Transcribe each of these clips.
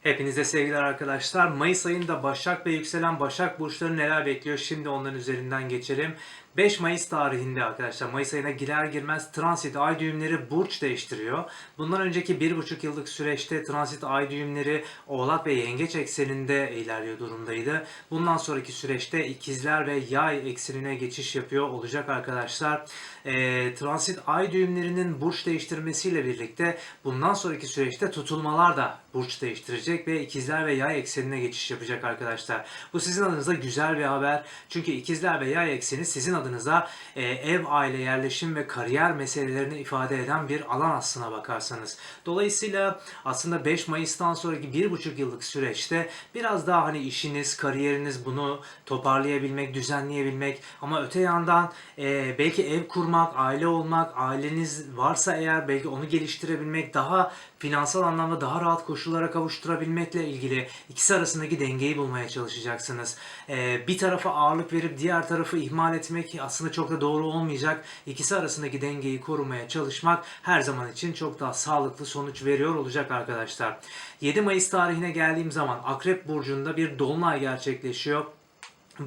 Hepinize sevgiler arkadaşlar. Mayıs ayında Başak ve yükselen Başak burçları neler bekliyor? Şimdi onların üzerinden geçelim. 5 Mayıs tarihinde arkadaşlar Mayıs ayına girer girmez transit ay düğümleri burç değiştiriyor. Bundan önceki 1,5 yıllık süreçte transit ay düğümleri Oğlak ve Yengeç ekseninde ilerliyor durumdaydı. Bundan sonraki süreçte ikizler ve yay eksenine geçiş yapıyor olacak arkadaşlar. Ee, transit ay düğümlerinin burç değiştirmesiyle birlikte bundan sonraki süreçte tutulmalar da burç değiştirecek ve ikizler ve yay eksenine geçiş yapacak arkadaşlar. Bu sizin adınıza güzel bir haber. Çünkü ikizler ve yay ekseni sizin adınıza e, ev, aile, yerleşim ve kariyer meselelerini ifade eden bir alan aslına bakarsanız. Dolayısıyla aslında 5 Mayıs'tan sonraki 1,5 yıllık süreçte biraz daha hani işiniz, kariyeriniz bunu toparlayabilmek, düzenleyebilmek ama öte yandan e, belki ev kurmak, aile olmak, aileniz varsa eğer belki onu geliştirebilmek, daha finansal anlamda daha rahat koşullara kavuşturabilmekle ilgili ikisi arasındaki dengeyi bulmaya çalışacaksınız. Ee, bir tarafa ağırlık verip diğer tarafı ihmal etmek aslında çok da doğru olmayacak. İkisi arasındaki dengeyi korumaya çalışmak her zaman için çok daha sağlıklı sonuç veriyor olacak arkadaşlar. 7 Mayıs tarihine geldiğim zaman Akrep Burcu'nda bir dolunay gerçekleşiyor.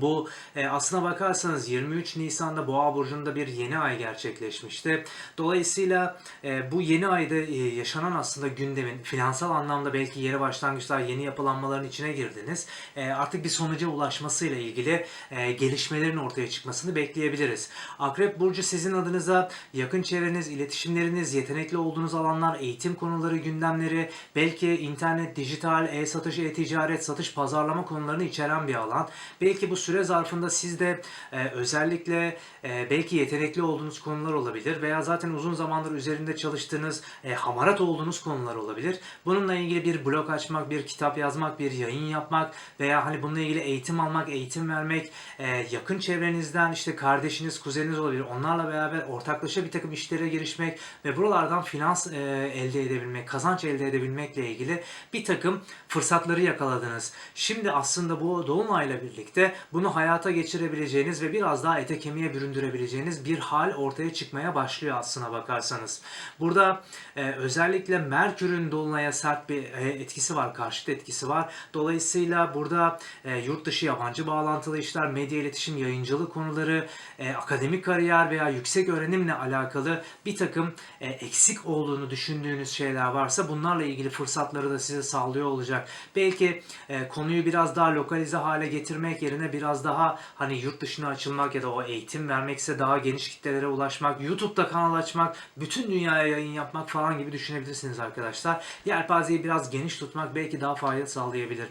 Bu e, aslına bakarsanız 23 Nisan'da Boğa burcunda bir yeni ay gerçekleşmişti. Dolayısıyla e, bu yeni ayda e, yaşanan aslında gündemin finansal anlamda belki yeni başlangıçlar, yeni yapılanmaların içine girdiniz. E, artık bir sonuca ulaşmasıyla ilgili e, gelişmelerin ortaya çıkmasını bekleyebiliriz. Akrep burcu sizin adınıza yakın çevreniz, iletişimleriniz, yetenekli olduğunuz alanlar, eğitim konuları, gündemleri, belki internet, dijital, e-satış, e-ticaret, satış, pazarlama konularını içeren bir alan. Belki bu süre zarfında siz de e, özellikle e, belki yetenekli olduğunuz konular olabilir veya zaten uzun zamandır üzerinde çalıştığınız, e, hamarat olduğunuz konular olabilir. Bununla ilgili bir blog açmak, bir kitap yazmak, bir yayın yapmak veya hani bununla ilgili eğitim almak, eğitim vermek, e, yakın çevrenizden işte kardeşiniz, kuzeniniz olabilir. Onlarla beraber ortaklaşa bir takım işlere girişmek ve buralardan finans e, elde edebilmek, kazanç elde edebilmekle ilgili bir takım fırsatları yakaladınız. Şimdi aslında bu dolunayla birlikte bunu hayata geçirebileceğiniz ve biraz daha ete kemiğe büründürebileceğiniz bir hal ortaya çıkmaya başlıyor aslına bakarsanız. Burada e, özellikle Merkür'ün dolunaya sert bir e, etkisi var, karşıt etkisi var. Dolayısıyla burada e, yurt dışı yabancı bağlantılı işler, medya iletişim, yayıncılık konuları, e, akademik kariyer veya yüksek öğrenimle alakalı bir takım e, eksik olduğunu düşündüğünüz şeyler varsa bunlarla ilgili fırsatları da size sağlıyor olacak. Belki e, konuyu biraz daha lokalize hale getirmek yerine biraz daha hani yurt dışına açılmak ya da o eğitim vermekse daha geniş kitlelere ulaşmak, YouTube'da kanal açmak, bütün dünyaya yayın yapmak falan gibi düşünebilirsiniz arkadaşlar. Yelpazeyi biraz geniş tutmak belki daha fayda sağlayabilir.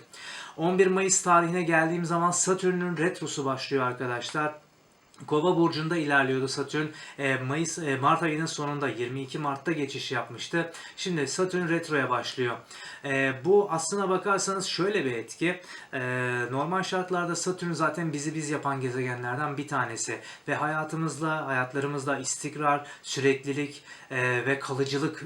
11 Mayıs tarihine geldiğim zaman Satürn'ün retrosu başlıyor arkadaşlar. Kova burcunda ilerliyordu Satürn. E, Mayıs e, Mart ayının sonunda 22 Mart'ta geçiş yapmıştı. Şimdi Satürn retroya başlıyor. E, bu aslına bakarsanız şöyle bir etki. Normal şartlarda Satürn zaten bizi biz yapan gezegenlerden bir tanesi ve hayatımızla, hayatlarımızda istikrar, süreklilik ve kalıcılık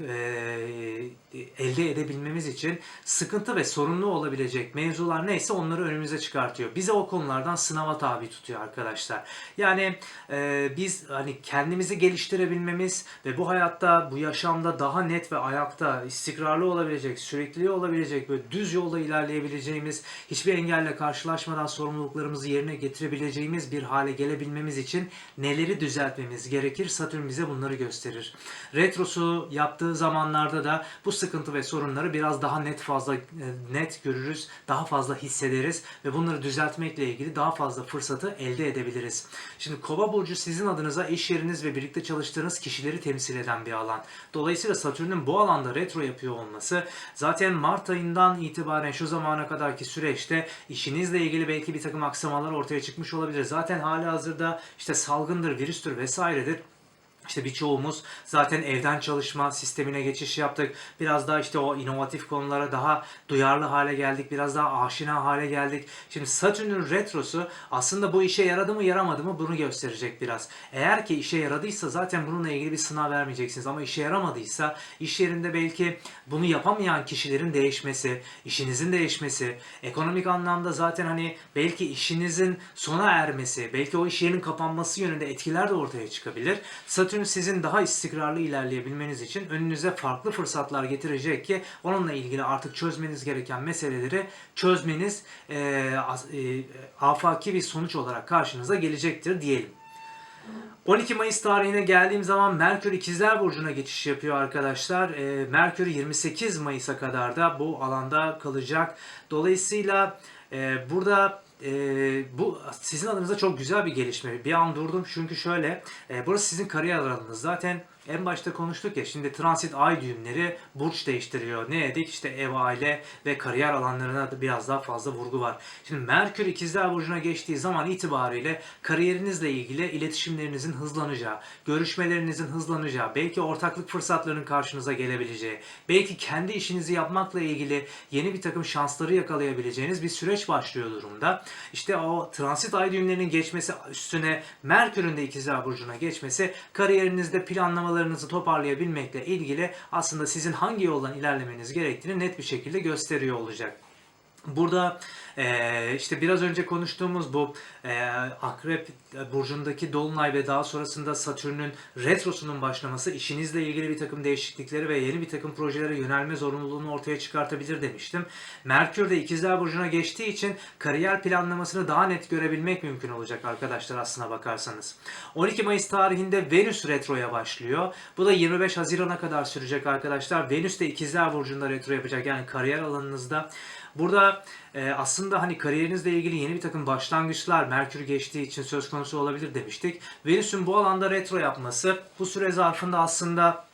elde edebilmemiz için sıkıntı ve sorunlu olabilecek mevzular neyse onları önümüze çıkartıyor. Bize o konulardan sınava tabi tutuyor arkadaşlar. Yani e, biz hani kendimizi geliştirebilmemiz ve bu hayatta, bu yaşamda daha net ve ayakta, istikrarlı olabilecek, sürekli olabilecek ve düz yolda ilerleyebileceğimiz, hiçbir engelle karşılaşmadan sorumluluklarımızı yerine getirebileceğimiz bir hale gelebilmemiz için neleri düzeltmemiz gerekir? Satürn bize bunları gösterir. Retrosu yaptığı zamanlarda da bu sıkıntı ve sorunları biraz daha net fazla e, net görürüz, daha fazla hissederiz ve bunları düzeltmekle ilgili daha fazla fırsatı elde edebiliriz. Şimdi Kova burcu sizin adınıza iş yeriniz ve birlikte çalıştığınız kişileri temsil eden bir alan. Dolayısıyla Satürn'ün bu alanda retro yapıyor olması zaten Mart ayından itibaren şu zamana kadarki süreçte işinizle ilgili belki bir takım aksamalar ortaya çıkmış olabilir. Zaten hali hazırda işte salgındır, virüstür vesairedir. İşte birçoğumuz zaten evden çalışma sistemine geçiş yaptık. Biraz daha işte o inovatif konulara daha duyarlı hale geldik. Biraz daha aşina hale geldik. Şimdi Satürn'ün retrosu aslında bu işe yaradı mı yaramadı mı bunu gösterecek biraz. Eğer ki işe yaradıysa zaten bununla ilgili bir sınav vermeyeceksiniz. Ama işe yaramadıysa iş yerinde belki bunu yapamayan kişilerin değişmesi, işinizin değişmesi, ekonomik anlamda zaten hani belki işinizin sona ermesi, belki o iş yerinin kapanması yönünde etkiler de ortaya çıkabilir. Satürn Satürn sizin daha istikrarlı ilerleyebilmeniz için önünüze farklı fırsatlar getirecek ki onunla ilgili artık çözmeniz gereken meseleleri çözmeniz e, e, afaki bir sonuç olarak karşınıza gelecektir diyelim. 12 Mayıs tarihine geldiğim zaman Merkür İkizler Burcu'na geçiş yapıyor arkadaşlar. Ee, Merkür 28 Mayıs'a kadar da bu alanda kalacak. Dolayısıyla e, burada e, bu sizin adınıza çok güzel bir gelişme. Bir an durdum çünkü şöyle, e, burası sizin kariyer alanınız. Zaten en başta konuştuk ya şimdi transit ay düğümleri burç değiştiriyor. Ne dedik? İşte ev, aile ve kariyer alanlarına da biraz daha fazla vurgu var. Şimdi Merkür ikizler burcuna geçtiği zaman itibariyle kariyerinizle ilgili iletişimlerinizin hızlanacağı, görüşmelerinizin hızlanacağı, belki ortaklık fırsatlarının karşınıza gelebileceği, belki kendi işinizi yapmakla ilgili yeni bir takım şansları yakalayabileceğiniz bir süreç başlıyor durumda. İşte o transit ay düğümlerinin geçmesi üstüne Merkür'ün de ikizler burcuna geçmesi kariyerinizde planlamalarınızı toparlayabilmekle ilgili aslında sizin hangi yoldan ilerlemeniz gerektiğini net bir şekilde gösteriyor olacak. Burada eee, işte biraz önce konuştuğumuz bu eee, Akrep burcundaki dolunay ve daha sonrasında Satürn'ün retrosunun başlaması işinizle ilgili bir takım değişiklikleri ve yeni bir takım projelere yönelme zorunluluğunu ortaya çıkartabilir demiştim. Merkür de İkizler burcuna geçtiği için kariyer planlamasını daha net görebilmek mümkün olacak arkadaşlar aslına bakarsanız. 12 Mayıs tarihinde Venüs retroya başlıyor. Bu da 25 Haziran'a kadar sürecek arkadaşlar. Venüs de İkizler burcunda retro yapacak yani kariyer alanınızda. Burada e, aslında hani kariyerinizle ilgili yeni bir takım başlangıçlar Merkür geçtiği için söz konusu olabilir demiştik. Venüs'ün bu alanda retro yapması bu süre zarfında aslında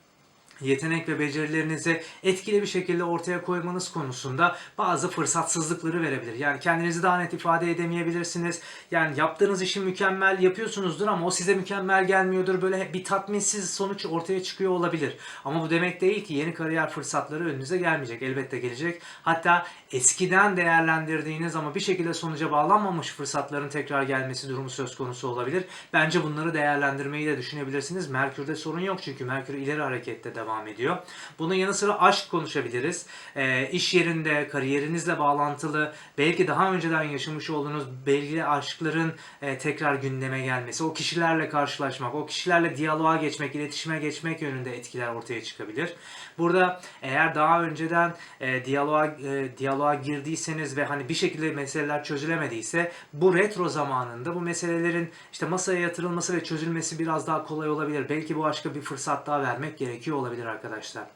yetenek ve becerilerinizi etkili bir şekilde ortaya koymanız konusunda bazı fırsatsızlıkları verebilir. Yani kendinizi daha net ifade edemeyebilirsiniz. Yani yaptığınız işi mükemmel yapıyorsunuzdur ama o size mükemmel gelmiyordur. Böyle bir tatminsiz sonuç ortaya çıkıyor olabilir. Ama bu demek değil ki yeni kariyer fırsatları önünüze gelmeyecek. Elbette gelecek. Hatta eskiden değerlendirdiğiniz ama bir şekilde sonuca bağlanmamış fırsatların tekrar gelmesi durumu söz konusu olabilir. Bence bunları değerlendirmeyi de düşünebilirsiniz. Merkür'de sorun yok çünkü Merkür ileri harekette devam ediyor. Bunun yanı sıra aşk konuşabiliriz. Ee, iş yerinde, kariyerinizle bağlantılı, belki daha önceden yaşamış olduğunuz belli aşkların e, tekrar gündeme gelmesi, o kişilerle karşılaşmak, o kişilerle diyaloğa geçmek, iletişime geçmek yönünde etkiler ortaya çıkabilir. Burada eğer daha önceden e, diyaloğa e, diyaloğa girdiyseniz ve hani bir şekilde meseleler çözülemediyse bu retro zamanında bu meselelerin işte masaya yatırılması ve çözülmesi biraz daha kolay olabilir. Belki bu aşka bir fırsat daha vermek gerekiyor olabilir arkadaşlar.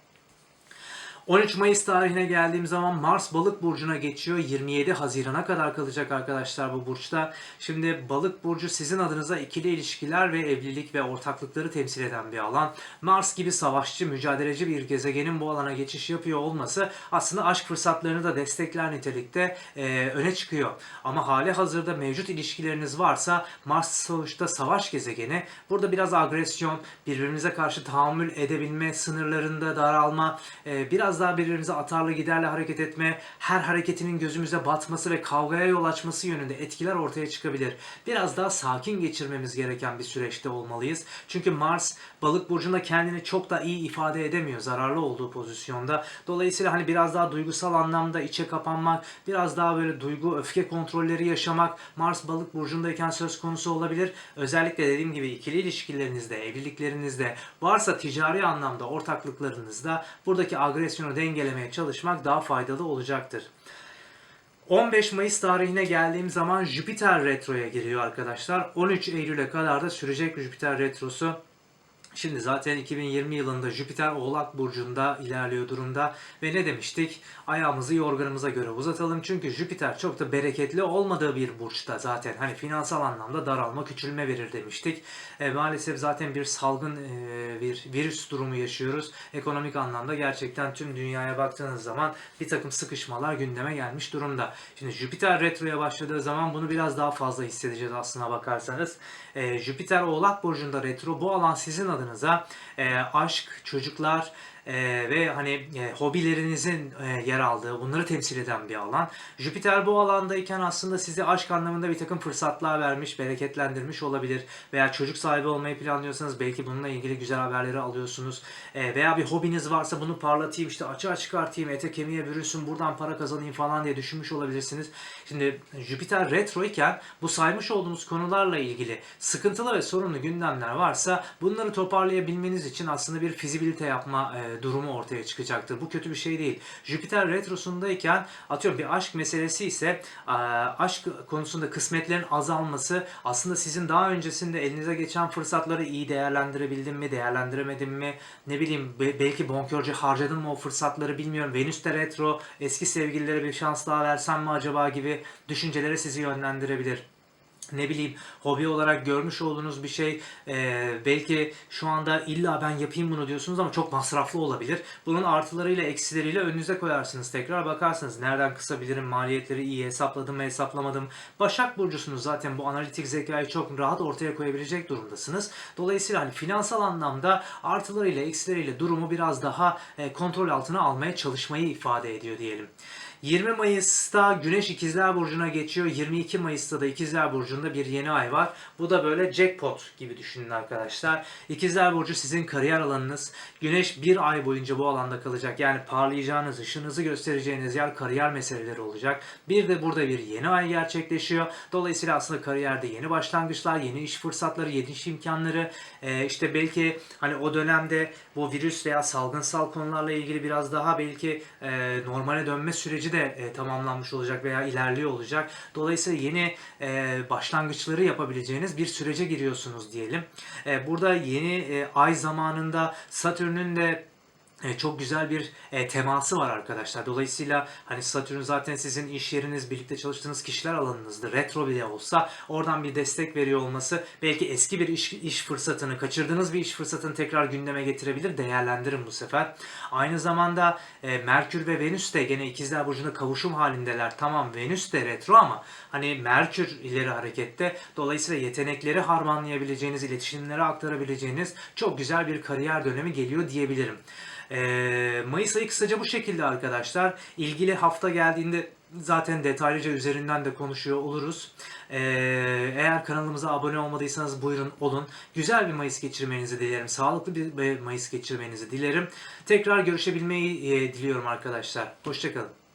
13 Mayıs tarihine geldiğim zaman Mars balık burcuna geçiyor. 27 Haziran'a kadar kalacak arkadaşlar bu burçta. Şimdi balık burcu sizin adınıza ikili ilişkiler ve evlilik ve ortaklıkları temsil eden bir alan. Mars gibi savaşçı, mücadeleci bir gezegenin bu alana geçiş yapıyor olması aslında aşk fırsatlarını da destekler nitelikte e, öne çıkıyor. Ama hali hazırda mevcut ilişkileriniz varsa Mars sonuçta savaş gezegeni. Burada biraz agresyon, birbirimize karşı tahammül edebilme sınırlarında daralma, e, biraz daha birbirimize atarlı giderle hareket etme, her hareketinin gözümüze batması ve kavgaya yol açması yönünde etkiler ortaya çıkabilir. Biraz daha sakin geçirmemiz gereken bir süreçte olmalıyız. Çünkü Mars balık burcunda kendini çok da iyi ifade edemiyor zararlı olduğu pozisyonda. Dolayısıyla hani biraz daha duygusal anlamda içe kapanmak, biraz daha böyle duygu, öfke kontrolleri yaşamak Mars balık burcundayken söz konusu olabilir. Özellikle dediğim gibi ikili ilişkilerinizde, evliliklerinizde varsa ticari anlamda ortaklıklarınızda buradaki agresyonu dengelemeye çalışmak daha faydalı olacaktır. 15 Mayıs tarihine geldiğim zaman Jüpiter retroya giriyor arkadaşlar. 13 Eylül'e kadar da sürecek Jüpiter retrosu. Şimdi zaten 2020 yılında Jüpiter Oğlak Burcu'nda ilerliyor durumda. Ve ne demiştik? Ayağımızı yorganımıza göre uzatalım. Çünkü Jüpiter çok da bereketli olmadığı bir burçta zaten. Hani finansal anlamda daralma, küçülme verir demiştik. E, maalesef zaten bir salgın e, bir virüs durumu yaşıyoruz. Ekonomik anlamda gerçekten tüm dünyaya baktığınız zaman bir takım sıkışmalar gündeme gelmiş durumda. Şimdi Jüpiter retroya başladığı zaman bunu biraz daha fazla hissedeceğiz aslına bakarsanız. E, Jüpiter Oğlak Burcu'nda retro bu alan sizin adınıza e, aşk, çocuklar, e, ve hani e, hobilerinizin e, yer aldığı, bunları temsil eden bir alan. Jüpiter bu alandayken aslında size aşk anlamında bir takım fırsatlar vermiş, bereketlendirmiş olabilir. Veya çocuk sahibi olmayı planlıyorsanız belki bununla ilgili güzel haberleri alıyorsunuz. E, veya bir hobiniz varsa bunu parlatayım, işte açığa çıkartayım, ete kemiğe bürünsün, buradan para kazanayım falan diye düşünmüş olabilirsiniz. Şimdi Jüpiter retro iken bu saymış olduğumuz konularla ilgili sıkıntılı ve sorunlu gündemler varsa bunları toparlayabilmeniz için aslında bir fizibilite yapma e, durumu ortaya çıkacaktır. Bu kötü bir şey değil. Jüpiter retrosundayken atıyorum bir aşk meselesi ise e, aşk konusunda kısmetlerin azalması aslında sizin daha öncesinde elinize geçen fırsatları iyi değerlendirebildim mi, değerlendiremedim mi, ne bileyim be- belki bonkörce harcadın mı o fırsatları bilmiyorum. Venüs'te retro, eski sevgililere bir şans daha versem mi acaba gibi düşüncelere sizi yönlendirebilir ne bileyim hobi olarak görmüş olduğunuz bir şey e, belki şu anda illa ben yapayım bunu diyorsunuz ama çok masraflı olabilir. Bunun artılarıyla eksileriyle önünüze koyarsınız tekrar bakarsınız nereden kısabilirim maliyetleri iyi hesapladım mı hesaplamadım. Başak Burcusunuz zaten bu analitik zekayı çok rahat ortaya koyabilecek durumdasınız. Dolayısıyla hani finansal anlamda artılarıyla eksileriyle durumu biraz daha e, kontrol altına almaya çalışmayı ifade ediyor diyelim. 20 Mayıs'ta Güneş İkizler Burcu'na geçiyor. 22 Mayıs'ta da İkizler Burcu'nda bir yeni ay var. Bu da böyle jackpot gibi düşünün arkadaşlar. İkizler Burcu sizin kariyer alanınız. Güneş bir ay boyunca bu alanda kalacak. Yani parlayacağınız, ışığınızı göstereceğiniz yer kariyer meseleleri olacak. Bir de burada bir yeni ay gerçekleşiyor. Dolayısıyla aslında kariyerde yeni başlangıçlar, yeni iş fırsatları, yeni iş imkanları, e, işte belki hani o dönemde bu virüs veya salgınsal konularla ilgili biraz daha belki e, normale dönme süreci de e, tamamlanmış olacak veya ilerliyor olacak. Dolayısıyla yeni e, başlangıçları yapabileceğiniz bir sürece giriyorsunuz diyelim. E, burada yeni e, ay zamanında Satürn'ün de çok güzel bir e, teması var arkadaşlar. Dolayısıyla hani Satürn zaten sizin iş yeriniz, birlikte çalıştığınız kişiler alanınızdır. Retro bile olsa oradan bir destek veriyor olması belki eski bir iş, iş fırsatını, kaçırdığınız bir iş fırsatını tekrar gündeme getirebilir. Değerlendirin bu sefer. Aynı zamanda e, Merkür ve Venüs de gene ikizler burcunda kavuşum halindeler. Tamam Venüs de retro ama hani Merkür ileri harekette. Dolayısıyla yetenekleri harmanlayabileceğiniz, iletişimlere aktarabileceğiniz çok güzel bir kariyer dönemi geliyor diyebilirim. Ee, Mayıs ayı kısaca bu şekilde arkadaşlar. İlgili hafta geldiğinde zaten detaylıca üzerinden de konuşuyor oluruz. Eğer kanalımıza abone olmadıysanız buyurun olun. Güzel bir Mayıs geçirmenizi dilerim. Sağlıklı bir Mayıs geçirmenizi dilerim. Tekrar görüşebilmeyi e, diliyorum arkadaşlar. Hoşçakalın.